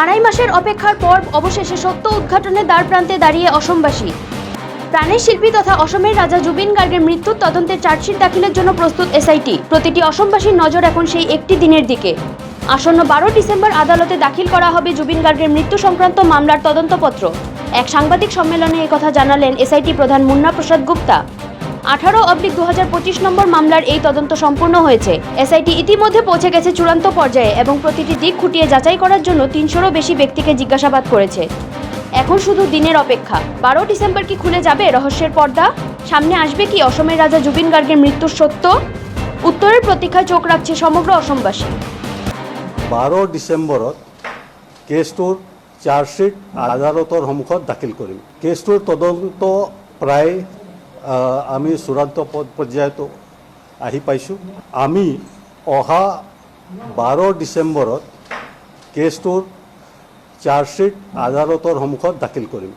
আড়াই মাসের অপেক্ষার পর অবশেষে সত্য উদ্ঘাটনের দ্বার প্রান্তে দাঁড়িয়ে অসমবাসী। প্রাণের শিল্পী তথা অসমের রাজা জুবিন গার্গের মৃত্যুর তদন্তের চার্জশিট দাখিলের জন্য প্রস্তুত এসআইটি। প্রতিটি অসমবাসীর নজর এখন সেই একটি দিনের দিকে। আসন্ন বারো ডিসেম্বর আদালতে দাখিল করা হবে জুবিন গার্গের মৃত্যু সংক্রান্ত মামলার তদন্তপত্র। এক সাংবাদিক সম্মেলনে কথা জানালেন এসআইটি প্রধান মুন্না প্রসাদ গুপ্তা। আঠারো অব্লিক দু হাজার পঁচিশ নম্বর মামলার এই তদন্ত সম্পূর্ণ হয়েছে। এসআইটি ইতিমধ্যে পৌঁছে গেছে চূড়ান্ত পর্যায়ে এবং প্রতিটি দিক খুঁটিয়ে যাচাই করার জন্য তিনশোরও বেশি ব্যক্তিকে জিজ্ঞাসাবাদ করেছে। এখন শুধু দিনের অপেক্ষা। বারো ডিসেম্বর কি খুলে যাবে রহস্যের পর্দা? সামনে আসবে কি অসমের রাজা জুবিন গার্গের মৃত্যুর সত্য? উত্তরের প্রতীক্ষায় চোখ রাখছে সমগ্র অসমবাসী। বারো ডিচেম্বৰত কেছটোৰ চাৰ্জশ্বিট আদালতৰ সন্মুখত দাখিল কৰিম। কেছটোৰ তদন্ত আহ, আমি চূড়ান্ত পৰ্যায়তো আহি পাইছোঁ। আমি অহা বাৰ ডিচেম্বৰত কেছটোৰ চাৰ্জশ্বিট আদালতৰ সন্মুখত দাখিল কৰিম।